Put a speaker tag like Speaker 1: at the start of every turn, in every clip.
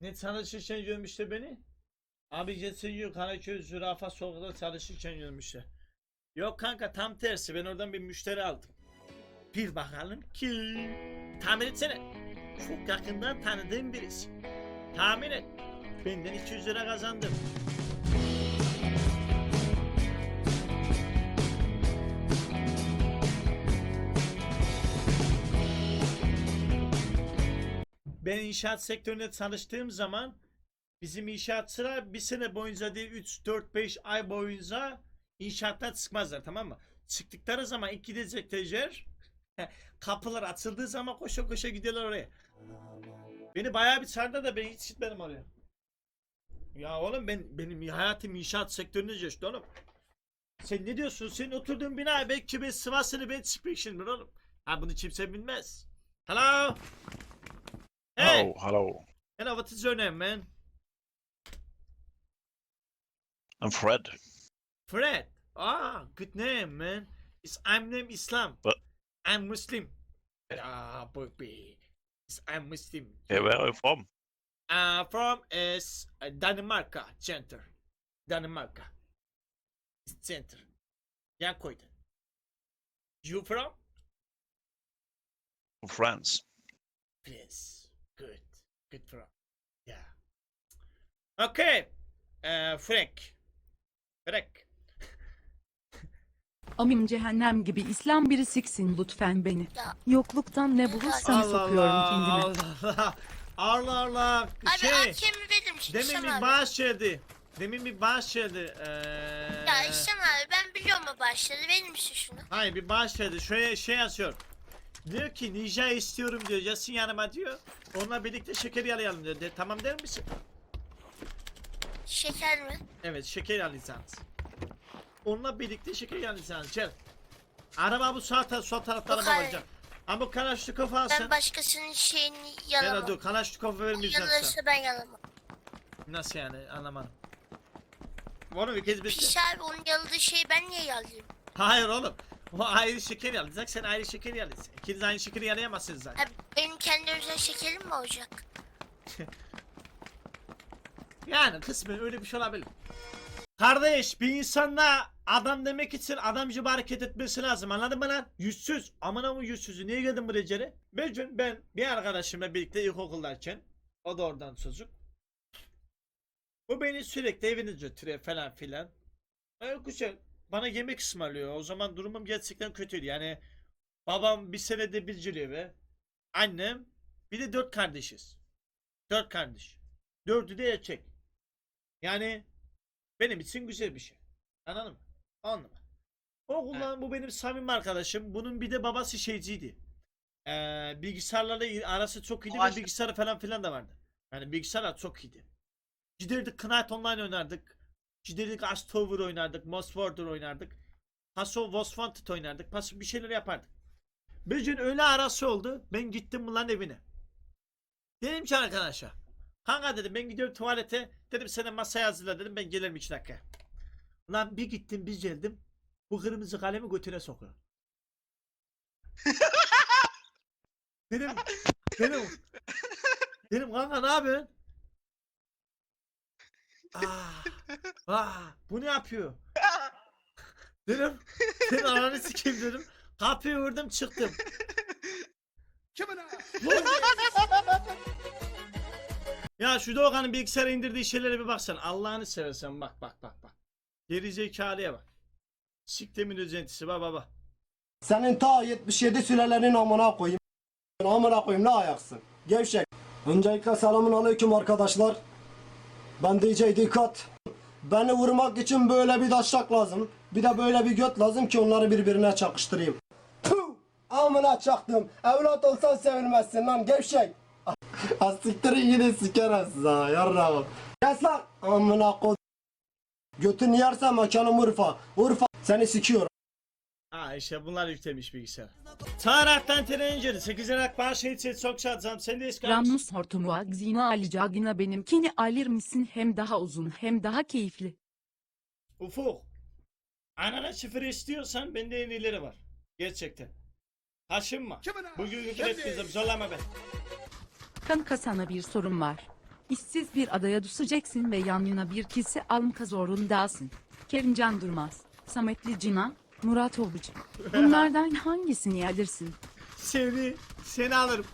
Speaker 1: Ne çalışırken görmüşler beni? Abi getiriyor Karaköy zürafa sokakta çalışırken görmüşler. Yok kanka tam tersi ben oradan bir müşteri aldım. Bir bakalım ki tahmin etsene. Çok yakından tanıdığım birisi. Tahmin et. Benden 200 lira kazandım. Ben inşaat sektöründe çalıştığım zaman bizim inşaatçılar bir sene boyunca değil 3 4 5 ay boyunca inşaattan çıkmazlar tamam mı? Çıktıkları zaman ilk gidecekleri yer kapılar açıldığı zaman koşa koşa gidiyorlar oraya. Beni bayağı bir çağırdı da ben hiç gitmedim oraya. Ya oğlum ben benim hayatım inşaat sektöründe geçti oğlum. Sen ne diyorsun? Senin oturduğun bina belki ben Sivas'ını ben Spring'sin oğlum. Ha bunu kimse bilmez. Hello. Hey.
Speaker 2: Hello, hello.
Speaker 1: Hello, what is your name, man?
Speaker 2: I'm Fred.
Speaker 1: Fred. Ah, good name, man. It's I'm name Islam.
Speaker 2: What?
Speaker 1: I'm Muslim. Ah, baby. It's I'm Muslim.
Speaker 2: Yeah, where are you from?
Speaker 1: Uh, from is uh, Danimarka center. Danimarka. It's center. Yan koydun. You from?
Speaker 2: France.
Speaker 1: France. Good. Good from. Yeah. Okay. Uh, Frank. Frank.
Speaker 3: Amim cehennem gibi İslam biri siksin lütfen beni. Yokluktan ne bulursam sokuyorum kendime.
Speaker 1: Allah Allah Allah.
Speaker 4: Abi
Speaker 1: Şey,
Speaker 4: hakemi verir misin
Speaker 1: demin
Speaker 4: İslam
Speaker 1: bir
Speaker 4: abi?
Speaker 1: bağış geldi. Demin bir bağış geldi. Ee,
Speaker 4: Ya İslam abi ben biliyorum o başladı verir misin şunu?
Speaker 1: Hayır bir bağış geldi. Şöyle şey yazıyor. Diyor ki ninja istiyorum diyor. Yasın yanıma diyor. Onunla birlikte şeker yalayalım diyor. De, tamam der misin?
Speaker 4: Şeker mi?
Speaker 1: Evet şeker yalayacağız. Onunla birlikte şeker yalayacağız. Gel. Araba bu sağ taraf sol taraflara
Speaker 4: Yok, hayır.
Speaker 1: bakacak. Ama Kalaşnikov alsın.
Speaker 4: Ben başkasının şeyini
Speaker 1: Gel
Speaker 4: yalamam.
Speaker 1: dur Kalaşnikov vermeyeceğim sana.
Speaker 4: Yanılırsa ben yalamam.
Speaker 1: Nasıl yani anlamadım. Oğlum bir kez bir
Speaker 4: Pis abi onun yaladığı şeyi ben niye yalayayım?
Speaker 1: Hayır oğlum. O ayrı şeker yalayacak sen ayrı şeker yalayacaksın. İkiniz aynı şekeri yalayamazsınız zaten.
Speaker 4: Abi benim kendi özel şekerim mi olacak?
Speaker 1: Yani kısmen öyle bir şey olabilir. Kardeş bir insanla adam demek için adam gibi hareket etmesi lazım anladın mı lan? Yüzsüz. Aman ama yüzsüzü. Niye geldin buraya Cere? Bir gün ben bir arkadaşımla birlikte ilkokuldayken o da oradan çocuk. Bu beni sürekli evine götürüyor falan filan. Evet güzel. Bana yemek ısmarlıyor. O zaman durumum gerçekten kötüydü. Yani babam bir senede bir geliyor ve annem bir de dört kardeşiz. Dört kardeş. Dördü de erkek. Yani benim için güzel bir şey. Anladın mı? Anladın mı? O kullan bu benim samimi arkadaşım. Bunun bir de babası şeyciydi. Ee, bilgisayarlarla il- arası çok iyiydi ve
Speaker 5: Maaş-
Speaker 1: bilgisayarı falan filan da vardı. Yani bilgisayarlar çok iyiydi. Giderdik Knight Online oynardık. Giderdik Astover oynardık. Most oynardık. Paso Was Wanted oynardık. Paso bir şeyler yapardık. Bir gün öyle arası oldu. Ben gittim bunların evine. Dedim ki arkadaşa. Kanka dedim ben gidiyorum tuvalete. Dedim sana masaya hazırla dedim ben gelirim iki dakika. Lan bir gittim bir geldim. Bu kırmızı kalemi götüne sokuyor. dedim dedim dedim kanka ne yapıyorsun? Ah, ah, bu ne yapıyor? dedim senin ananı sikeyim dedim. Kapıyı vurdum çıktım. Ya şu Doğukan'ın bilgisayara indirdiği şeylere bir baksana. Allah'ını seversen bak bak bak bak. Geri zekalıya bak. Siktemin özentisi bak baba.
Speaker 6: Senin ta 77 sülalenin amına koyayım. Amına koyayım ne ayaksın? Gevşek. Öncelikle selamun aleyküm arkadaşlar. Ben DJ Dikkat. Beni vurmak için böyle bir daşak lazım. Bir de böyle bir göt lazım ki onları birbirine çakıştırayım. Puh! Amına çaktım. Evlat olsan sevilmezsin lan gevşek. Asiktirin yine sikerez ha yarrağım. Kes lan. Amına kod. Götünü yersen mekanım Urfa. Urfa seni sikiyorum.
Speaker 1: Ha işte bunlar yüklemiş bilgisayar. Taraftan trenceri 8 liralık bağış için çok şadsam. Sen de iskar
Speaker 3: Ramnus hortumu agzina alicagina benimkini alır mısın hem daha uzun hem daha keyifli.
Speaker 1: Ufuk. Anana sıfır istiyorsan bende en iyileri var. Gerçekten. Kaşınma. Bugün küfür etmeyeceğim zorlama ben.
Speaker 3: Kanka sana bir sorum var. İşsiz bir adaya düşeceksin ve yanına bir kişi almak zorundasın. Kerimcan Durmaz, Sametli Cina, Murat Ovuç. Bunlardan hangisini alırsın?
Speaker 1: Seni, seni alırım.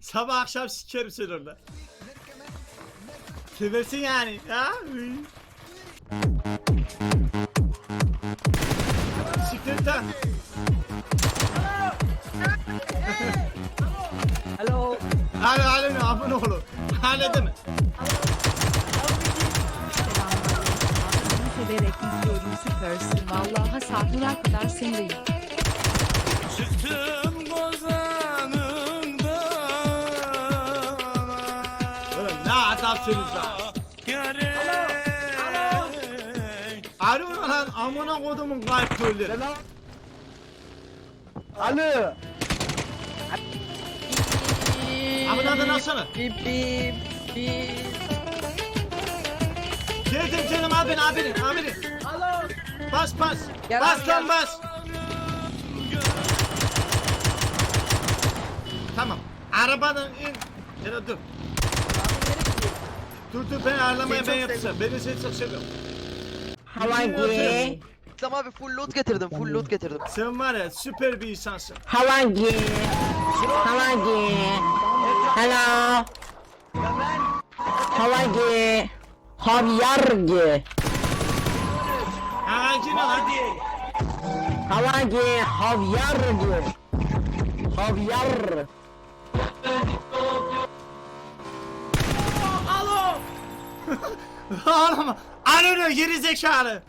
Speaker 1: Sabah akşam sikerim seni orada. Seversin yani. Ha? Siktir lan.
Speaker 5: Alo.
Speaker 1: Hadi hadi ne abone olun. Hadi mi?
Speaker 3: Seni severek izliyorum süpersin vallahi sahura kadar sendeyim.
Speaker 1: Oğlum ne adamsınız lan? Alo lan amına kodumun kalp köyleri.
Speaker 5: Alo.
Speaker 1: Amına adını alsana.
Speaker 5: Bip bip bip.
Speaker 1: Geldim canım abin abin abin. Bas bas.
Speaker 5: Gel
Speaker 1: bas
Speaker 5: abi,
Speaker 1: lan
Speaker 5: gel.
Speaker 1: bas. Tamam. Arabadan in. Şöyle dur. Dur dur ben ağırlamaya
Speaker 5: Seni
Speaker 1: ben
Speaker 5: çok
Speaker 1: yapacağım. Beni seni çok seviyorum.
Speaker 7: Havangi.
Speaker 5: İslam abi full loot getirdim. Full loot getirdim.
Speaker 1: Sen var ya süper bir insansın.
Speaker 7: Havangi. Havangi. Hello. Havangi. Havyargi.
Speaker 1: Hangi ne lan?
Speaker 7: Havangi. Havyargi. Havyar.
Speaker 1: Ağlama. Ananı geri zekalı.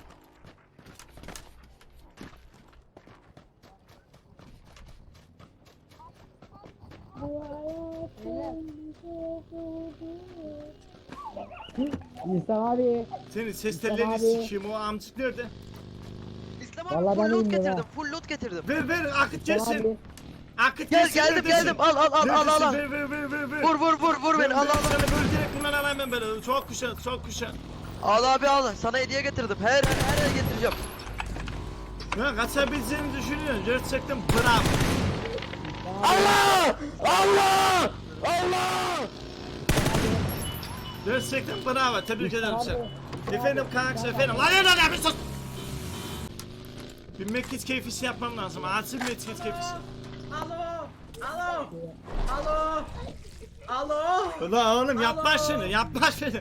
Speaker 8: İnsan abi.
Speaker 1: Senin ses tellerini sikeyim o amcık nerede?
Speaker 5: Abi
Speaker 8: Vallahi ben
Speaker 5: full loot
Speaker 8: de
Speaker 5: getirdim.
Speaker 8: bilmiyorum
Speaker 5: Full loot getirdim.
Speaker 1: Ver ver akıt gelsin. Akıt
Speaker 5: Gel
Speaker 1: gelsin.
Speaker 5: geldim
Speaker 1: neredesin?
Speaker 5: geldim. Al al al al al.
Speaker 1: Neredesin?
Speaker 5: al.
Speaker 1: Ver ver ver ver ver.
Speaker 5: Vur vur vur vur beni. Al al al.
Speaker 1: Böyle direkt bundan alayım ben böyle. Çok kuşa çok kuşa.
Speaker 5: Al abi al. Sana hediye getirdim. Her her yere getireceğim.
Speaker 1: Ya kaçabileceğini düşünüyorsun. Gerçekten bravo.
Speaker 7: Allah! Allah! Allah!
Speaker 1: Gerçekten bravo. Tebrik ederim seni. Efendim kanks efendim. Lan lan lan bir sus. Bir mekis keyfisi yapmam lazım. Acil mekis keyfisi.
Speaker 5: Alo. Alo. Alo. Alo.
Speaker 1: Ulan oğlum yapma şunu. Yapma şunu.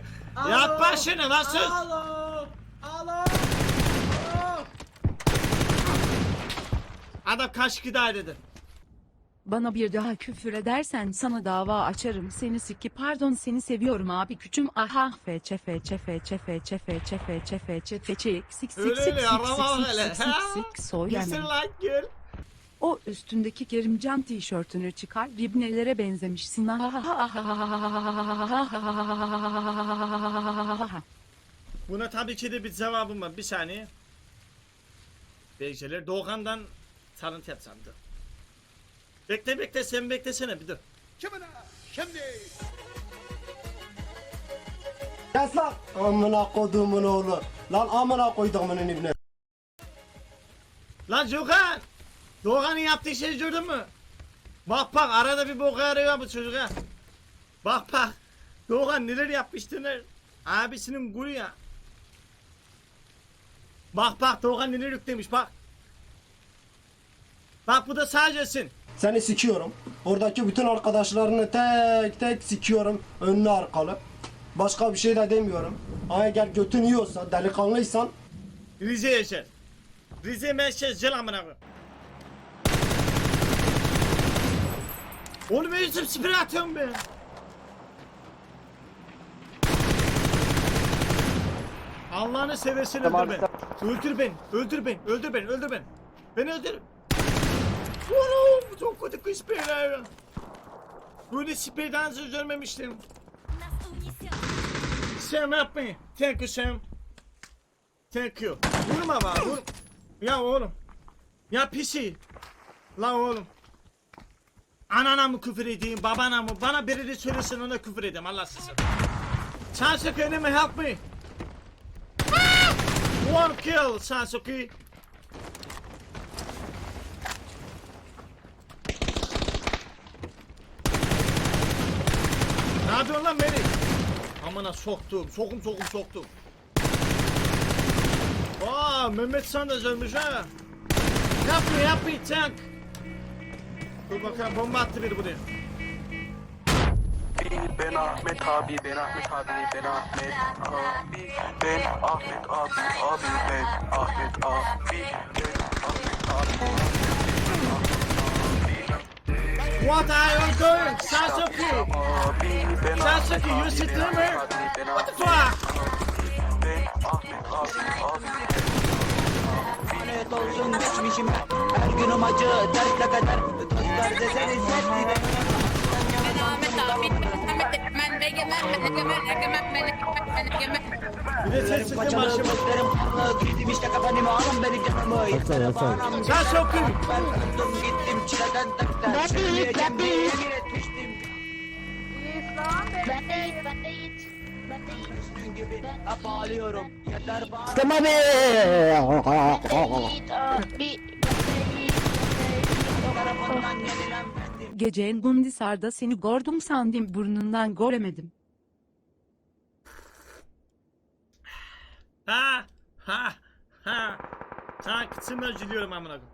Speaker 1: Yapma şunu lan sus.
Speaker 5: Alo. Alo.
Speaker 1: Adam kaç gıda dedi.
Speaker 3: Bana bir daha küfür edersen sana dava açarım seni siki pardon seni seviyorum abi küçüm aha feçe feçe feçe feçe feçe feçe feçe feçe sik sik sik sik sik sik soy. O üstündeki Kerimcan tişörtünü çıkar ribnelere benzemişsin.
Speaker 1: Buna tabii ki de bir cevabım var. Bir saniye. Beyceler Doğan'dan tanıntı yapsam dur. Bekle bekle sen beklesene bir dur.
Speaker 6: Kes lan. Amına kodumun oğlu. Lan amına koyduğumun ibne.
Speaker 1: Lan Doğan! Doğan'ın yaptığı şeyi gördün mü? Bak bak arada bir boka yarıyor bu çocuk ha. Bak bak. Doğan neler yapmıştı neler. Abisinin guru ya. Bak bak Doğan neler yüklemiş bak. Bak bu da sadecesin.
Speaker 6: Seni sikiyorum. Oradaki bütün arkadaşlarını tek tek sikiyorum. Önlü arkalı. Başka bir şey de demiyorum. Ama eğer götün yiyorsa, delikanlıysan
Speaker 1: Rize yaşar. Rize merkez gel amına koyayım. Oğlum Yusuf sprey atıyorum ben. Allah'ını seversen öldür beni. Öldür beni, öldür beni, öldür beni, öldür beni. Beni öldür. Oğlum çok kötü kız spreyler ya. Böyle spreyden söz görmemiştim. Sam yapmayın. Thank you Sam. Thank you. Vurma bana vur. Ya oğlum. Ya pisi. La oğlum. Anana mı küfür edeyim, babana mı? Bana biri de söylesin ona küfür edeyim Allah size. Sasuke enemy help me. One kill Sasuke. Ne yapıyorsun lan beni? Amına soktum. Sokum sokum soktum. Aa Mehmet Sanders ölmüş ha. Yapma yapma tank. Dur bakalım bomba attı biri buraya.
Speaker 8: Ben Ahmet abi, ben Ahmet abi, ben Ahmet abi, ben Ahmet abi, abi ben Ahmet abi, ben Ahmet abi.
Speaker 1: What are you doing? Sasuke!
Speaker 8: Ben
Speaker 1: Sasuke, you
Speaker 8: ben ben
Speaker 1: What the fuck?
Speaker 8: ben.
Speaker 9: Lanet olsun geçmişim Her günüm acı dertle kader Dostlar deseni sertliğine
Speaker 1: Bir de ses
Speaker 9: gözlerim parlı Gittim işte kafanımı alın beni canımı Yeter bağlam
Speaker 1: Sasuke!
Speaker 9: Ben tuttum gittim çileden taktar
Speaker 4: Ben de Yiğit, ben de Yiğit. Ben de Yiğit.
Speaker 9: Yeter.
Speaker 4: Ben de Yiğit. Ben de Yiğit.
Speaker 9: Tarafından yenilen bendim
Speaker 3: Gecenin Gundisar'da seni gördüm sandım burnundan göremedim.
Speaker 1: Ha ha ha. Sana kısım özlüyorum amına koyayım.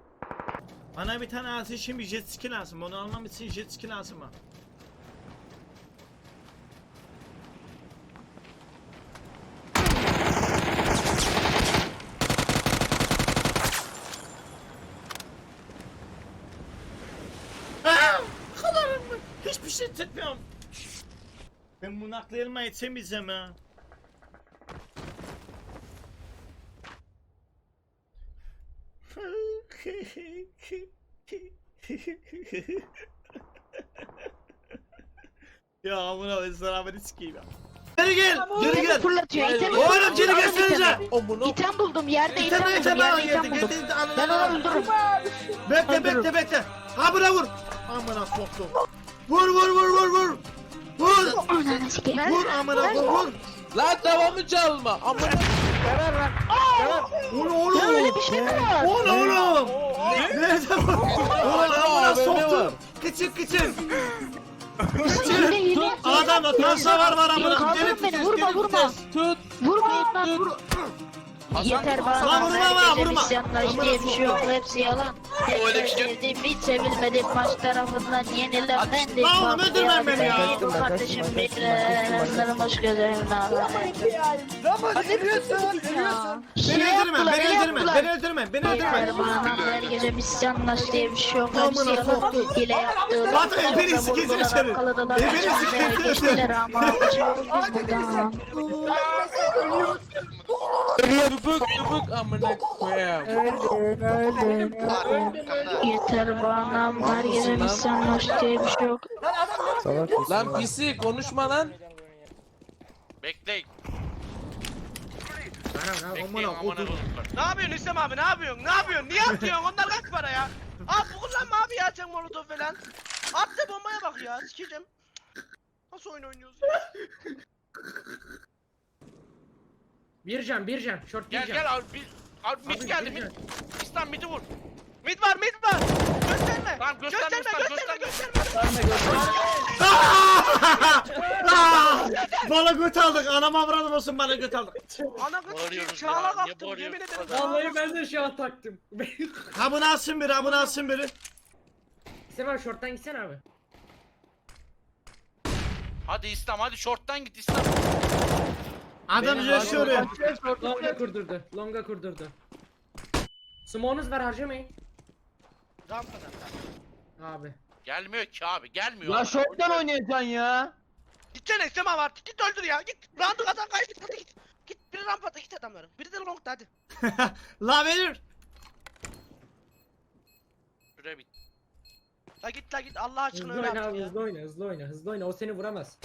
Speaker 1: Bana bir tane ateşin bir jet ski lazım. Onu almam için jet ski lazım ha. Mı? Hiçbir şey hissetmiyorum. Ben bunu aklayalım yetişemeyeceğim ha. ya amına sana beni sikeyim ya. Geri gel, geri gel.
Speaker 4: Fırlatıyor. item
Speaker 1: Oğlum
Speaker 4: buldum,
Speaker 1: geri gelsenize.
Speaker 4: itemi. İtem buldum yerde item
Speaker 1: İtem
Speaker 4: buldum
Speaker 1: item
Speaker 4: yerde
Speaker 1: al
Speaker 4: item
Speaker 1: yerde.
Speaker 4: buldum.
Speaker 1: Getir
Speaker 4: Ben onu
Speaker 1: ananı.
Speaker 4: öldürürüm.
Speaker 1: Bekle bekle bekle. Ha buna vur. Amına soktum. Vur vur vur vur vur. Vur.
Speaker 4: Ananı sikeyim.
Speaker 1: Vur amına vur vur.
Speaker 10: Lan devamı çalma. Amına
Speaker 1: Vur oğlum.
Speaker 4: Öyle bir şey mi var?
Speaker 1: O ne oğlum? Ulan amına soktum. Küçük küçük.
Speaker 4: Hile hile.
Speaker 1: Adamda tansa var var amına.
Speaker 4: Kaldırın beni, vurma, vurma.
Speaker 10: tut.
Speaker 4: Vurmayın lan vur. Yeter bana.
Speaker 1: Lan vurma
Speaker 4: Herkese
Speaker 1: vurma. Amına
Speaker 4: diye bir şey yok. Hepsi yalan. Hep sevdim hiç sevilmedim. Maç tarafından yenilen bendik.
Speaker 1: Lan oğlum, öldürmeyin beni ya.
Speaker 4: Bu kardeşim benim. hoş gözlerim
Speaker 1: Beni öldürme, beni öldürme, beni öldürme, beni öldürme.
Speaker 4: Yeter bana. Her gece isyanlaş diye bir şey yok. Hepsi yalan. Hile yaptılar.
Speaker 1: Lan ebeni sikeceğim içeri. Ebeni sikeceğim içeri.
Speaker 10: Tupuk tupuk amına koyayım.
Speaker 4: Yeter bana. Her gece isyanlaş diye bir şey yok.
Speaker 10: Lan pisi konuşma lan.
Speaker 2: Bekleyin.
Speaker 1: Amına.
Speaker 11: Ne yapıyorsun İslam abi ne yapıyorsun? Ne yapıyorsun? Niye atıyorsun? Onlar kaç para ya? Abi bu kullanma abi ya sen molotof falan. At da bombaya bak ya sikeceğim. Nasıl oyun oynuyoruz ya?
Speaker 12: Bir can bir can short bir
Speaker 11: Gel
Speaker 12: can.
Speaker 11: gel abi bir... Abi mid
Speaker 12: Abi,
Speaker 11: geldi mid.
Speaker 12: can.
Speaker 11: İslam mid'i vur. Mid var mid var. Gösterme.
Speaker 2: Tamam, gösterme,
Speaker 11: gösterme
Speaker 2: gösterme,
Speaker 11: gösterme gösterme.
Speaker 1: Aa! Bana göt aldık. Anam avradım olsun bana göt aldık.
Speaker 11: Ana kız
Speaker 2: Bağırıyoruz
Speaker 11: çağla
Speaker 2: ya, niye
Speaker 11: baktım
Speaker 2: bağırıyoruz
Speaker 11: yemin ederim.
Speaker 12: Vallahi ben de şu an taktım.
Speaker 1: Ha bunu alsın biri, ha bunu alsın biri.
Speaker 12: Sen abi short'tan gitsene abi.
Speaker 2: Hadi İslam hadi short'tan git İslam.
Speaker 1: Adam
Speaker 12: Benim
Speaker 1: yaşıyor ya.
Speaker 12: Longa kurdurdu. Longa kurdurdu. Smoke'unuz var harcamayın.
Speaker 11: Rampadan.
Speaker 12: Abi.
Speaker 2: Gelmiyor ki abi gelmiyor.
Speaker 10: Ya
Speaker 2: abi.
Speaker 10: şorttan oynayacaksın ya.
Speaker 11: Gitsene abi artık git öldür ya git. Round'u kazan kaçtık hadi git. Git biri rampada git adamların. Biri de longda hadi.
Speaker 1: La verir.
Speaker 2: Süre bitti.
Speaker 11: La git la git Allah aşkına
Speaker 12: Hızlı
Speaker 11: öyle
Speaker 12: oyna
Speaker 11: ya.
Speaker 12: hızlı oyna hızlı oyna hızlı oyna o seni vuramaz.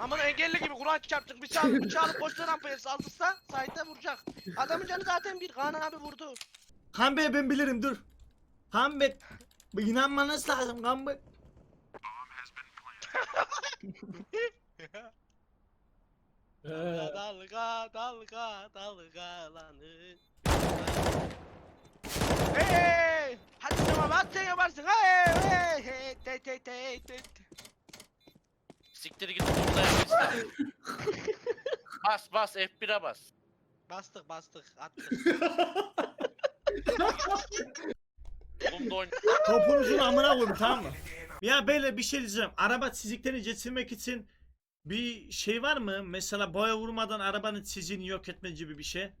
Speaker 11: Aman engelli gibi Kur'an çarptık. Bıçağı, bıçağı alıp boşta rampaya saldırsa sahipte vuracak. Adamın canı zaten bir. Kaan abi vurdu.
Speaker 1: Han Bey ben bilirim dur. Han Bey. Bu inanmanız lazım Han Bey.
Speaker 11: Dalga dalga dalgalanır. Hey! Hadi tamam at sen yaparsın. Hey hey hey hey hey hey hey.
Speaker 2: Siktir git burada yap bas bas F1'e bas.
Speaker 11: Bastık bastık attık.
Speaker 1: Topunuzun amına koyayım tamam mı? Ya böyle bir şey diyeceğim. Araba çiziklerini geçirmek için bir şey var mı? Mesela boya vurmadan arabanın çiziğini yok etme gibi bir şey.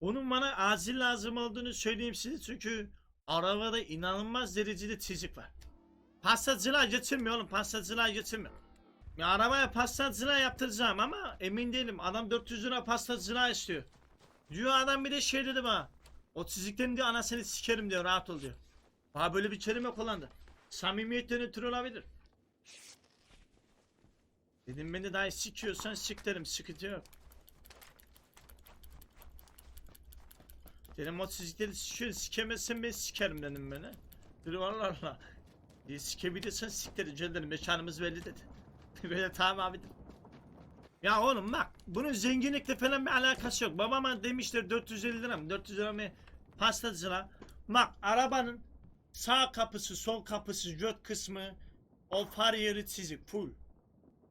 Speaker 1: Onun bana acil lazım olduğunu söyleyeyim size çünkü arabada inanılmaz derecede çizik var. Pastacılığa getirmiyor oğlum pastacılığa getirmiyor. Ya arabaya pastacılığa yaptıracağım ama emin değilim adam 400 lira pastacılığa istiyor. Diyor adam bir de şey dedi bana. O çiziklerin diyor anasını sikerim diyor rahat ol diyor. Ha böyle bir kelime kullandı. Samimiyetten ötürü olabilir. Dedim beni daha sikiyorsan sik derim sıkıntı yok. Dedim o çizikleri sikiyorsun sikemezsen ben sikerim dedim beni. Dedi Allah. E, sikebilirsen sik dedi mekanımız belli dedi. Böyle tamam abi. Ya oğlum bak bunun zenginlikle falan bir alakası yok. Babama demişler 450 lira mı 400 lira mı pastacılar. Bak arabanın sağ kapısı sol kapısı göt kısmı o far yeri çizik full.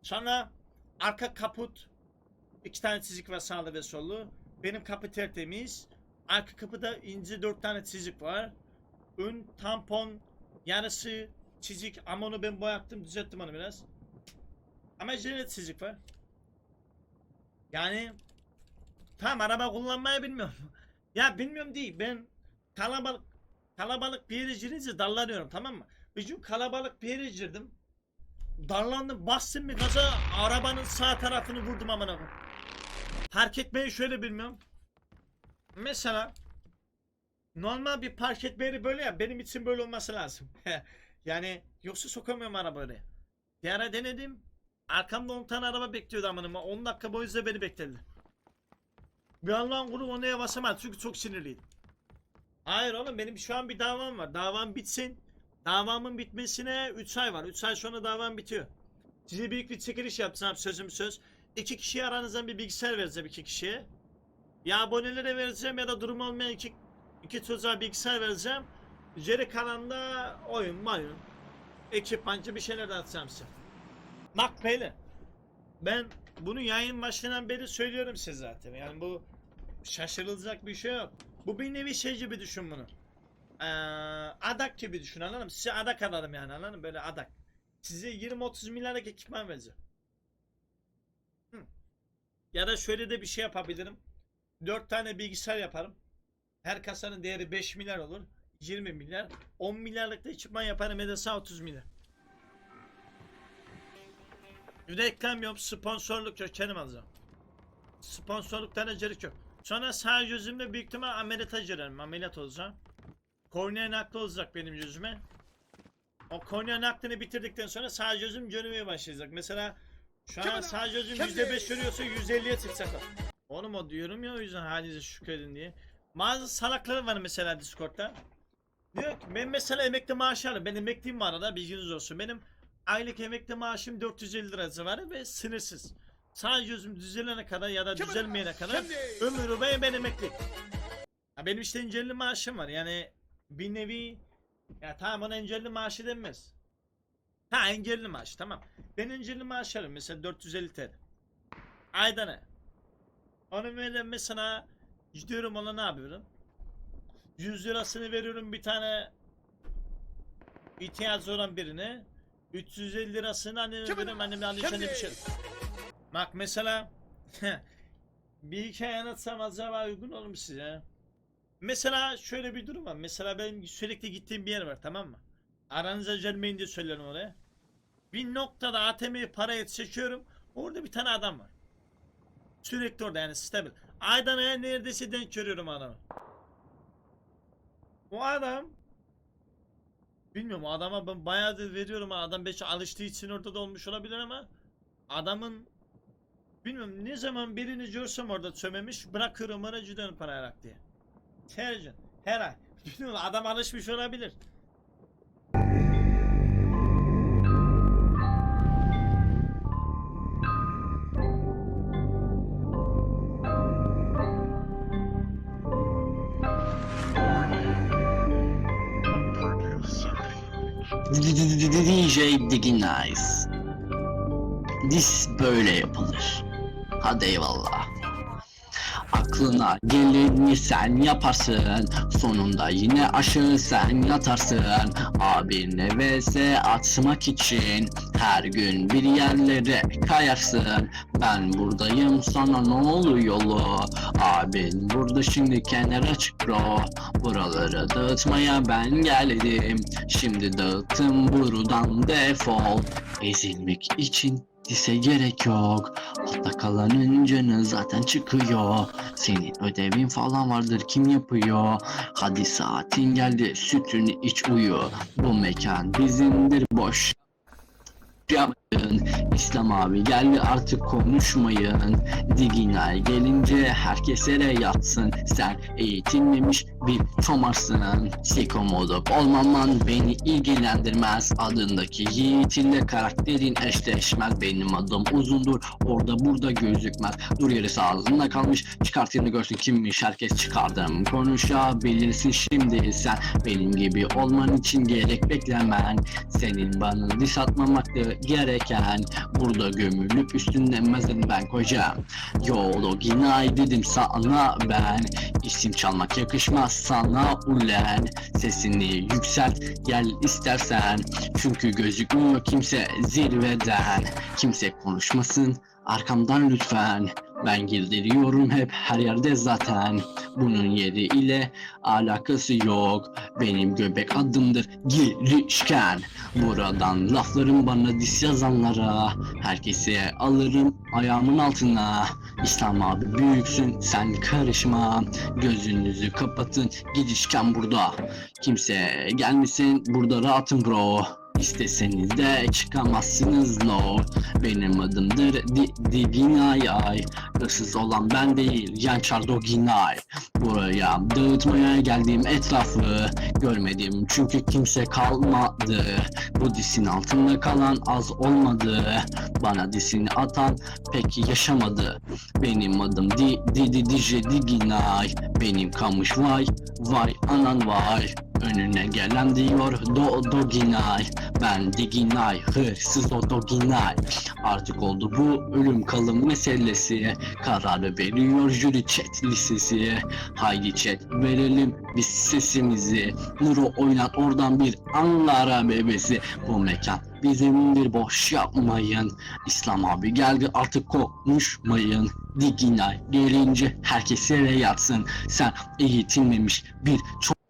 Speaker 1: Sonra arka kaput iki tane çizik var sağlı ve sollu. Benim kapı tertemiz. Arka kapıda ince dört tane çizik var. Ön tampon yarısı çizik ama onu ben boyattım düzelttim onu biraz. Ama yine çizik var. Yani tam araba kullanmayı bilmiyorum. ya bilmiyorum değil ben kalabalık kalabalık bir yere girince dallanıyorum tamam mı? Gün kalabalık bir yere girdim. Darlandım bastım bir gaza arabanın sağ tarafını vurdum amına koyayım. Park etmeyi şöyle bilmiyorum. Mesela normal bir park etme yeri böyle ya benim için böyle olması lazım. yani yoksa sokamıyorum araba oraya. Bir ara denedim. Arkamda 10 tane araba bekliyordu amınıma. 10 dakika boyunca beni bekledi. Bir Allah'ın kulu onu basamadı çünkü çok sinirliydim. Hayır oğlum benim şu an bir davam var. Davam bitsin. Davamın bitmesine 3 ay var. 3 ay sonra davam bitiyor. Size büyük bir çekiliş yapacağım sözüm söz. İki kişiye aranızdan bir bilgisayar vereceğim iki kişiye. Ya abonelere vereceğim ya da durum olmayan iki, iki çocuğa bilgisayar vereceğim. Geri kalanında oyun mayun. Ekipmancı bir şeyler dağıtacağım size. Bak Pele. Ben bunu yayın başından beri söylüyorum size zaten. Yani bu şaşırılacak bir şey yok. Bu bir nevi şey gibi düşün bunu. Ee, adak gibi düşün anladın mı? Size adak alalım yani anladın mı? Böyle adak. Size 20-30 milyarlık ekipman vereceğim. Hı. Ya da şöyle de bir şey yapabilirim. 4 tane bilgisayar yaparım. Her kasanın değeri 5 milyar olur. 20 milyar. 10 milyarlık da ekipman yaparım. Edesa 30 milyar. Reklam yok, sponsorluk yok. Kendim alacağım. Sponsorluktan öncelik yok. Sonra sağ gözümle büyük ihtimal ameliyata girerim. Ameliyat olacağım. Kornea nakli olacak benim yüzüme. O kornea naklini bitirdikten sonra sağ gözüm görmeye başlayacak. Mesela şu an sağ gözüm %5 görüyorsa %50'ye çıkacak. Oğlum o diyorum ya o yüzden halinize şükredin diye. Bazı salakları var mesela Discord'da. Diyor ki ben mesela emekli maaşı alıyorum. Ben emekliyim bu arada bilginiz olsun. Benim aylık emekli maaşım 450 lira civarı ve sınırsız. Sağ gözüm düzelene kadar ya da düzelmeyene kadar ömür boyu ben emekli. Ha, benim işte engelli maaşım var yani bir nevi ya tamam ona engelli maaşı denmez. Ha engelli maaş tamam. Ben engelli maaş alıyorum mesela 450 TL. Ayda ne? Onu böyle mesela gidiyorum ona ne yapıyorum? 100 lirasını veriyorum bir tane ihtiyacı olan birine 350 lirasını anneme veriyorum anneme alışan bir şey. Bak mesela bir hikaye anlatsam acaba uygun olur mu size? Mesela şöyle bir durum var. Mesela ben sürekli gittiğim bir yer var tamam mı? Aranıza gelmeyin diye söylüyorum oraya. Bir noktada ATM'ye parayı çekiyorum. Orada bir tane adam var. Sürekli orada yani stabil. Aydan neredeyse denk görüyorum adamı. O adam Bilmiyorum adama ben bayağıdır veriyorum adam belki alıştığı için orada da olmuş olabilir ama adamın bilmiyorum ne zaman birini görsem orada çömemiş bırakıyorum ona gidiyorum parayarak diye. Gün her ay. Bilmiyorum adam alışmış olabilir.
Speaker 7: DJ Diggy Nice.
Speaker 9: dis böyle yapılır. Hadi eyvallah. Aklına geleni sen yaparsın. Sonunda yine aşağı sen yatarsın. Abine vs atmak için Her gün bir yerlere kayarsın. Ben buradayım sana ne oluyor lo Abin burada şimdi kenara çık bro Buraları dağıtmaya ben geldim. Şimdi dağıttım buradan defol. Ezilmek için dise gerek yok. Hatta kalanın canı zaten çıkıyor. Senin ödevin falan vardır kim yapıyor? Hadi saatin geldi sütünü iç uyu. Bu mekan bizimdir boş. Yapmayın İslam abi geldi artık konuşmayın. Diginay gelince herkes yere yatsın. Sen eğitilmemiş bir çomarsın. Psikomodok olmaman beni ilgilendirmez. Adındaki yiğitinle karakterin eşleşmez. Benim adım uzundur orada burada gözükmez. Dur yarısı ağzında kalmış. Çıkartını görsün kimmiş herkes. Çıkardım Konuşabilirsin şimdi sen. Benim gibi olman için gerek beklemen. Senin bana diş atmamaktı gereken Burada gömülüp üstünde mezarını ben koyacağım Yolo ginay dedim sana ben. İsim çalmak yakışmaz sana ulen. Sesini yükselt gel istersen. Çünkü gözükmüyor kimse zirveden. Kimse konuşmasın arkamdan lütfen ben girdiriyorum hep her yerde zaten. Bunun yeri ile alakası yok. Benim göbek adımdır girişken. Buradan laflarım bana dis yazanlara Herkese alırım ayağımın altına. İslam abi büyüksün sen karışma. Gözünüzü kapatın gidişken burada. Kimse gelmesin burada rahatım bro İsteseniz de çıkamazsınız no Benim adımdır Di Diginay ay Hırsız olan ben değil Yançar Doginay Buraya dağıtmaya geldiğim etrafı Görmedim çünkü kimse kalmadı Bu disin altında kalan az olmadı Bana disini atan pek yaşamadı Benim adım Di Di Di Dije Diginay Benim kamış vay Vay anan vay Önüne gelen diyor do doginay Ben diginay hırsız o doginay Artık oldu bu ölüm kalım meselesi. Kararı veriyor jüri chat lisesi Haydi chat verelim biz sesimizi. Nuro oynat oradan bir anlara bebesi. Bu mekan bizimdir boş yapmayın. İslam abi geldi artık konuşmayın. Diginay gelince herkes yere yatsın. Sen eğitilmemiş bir çok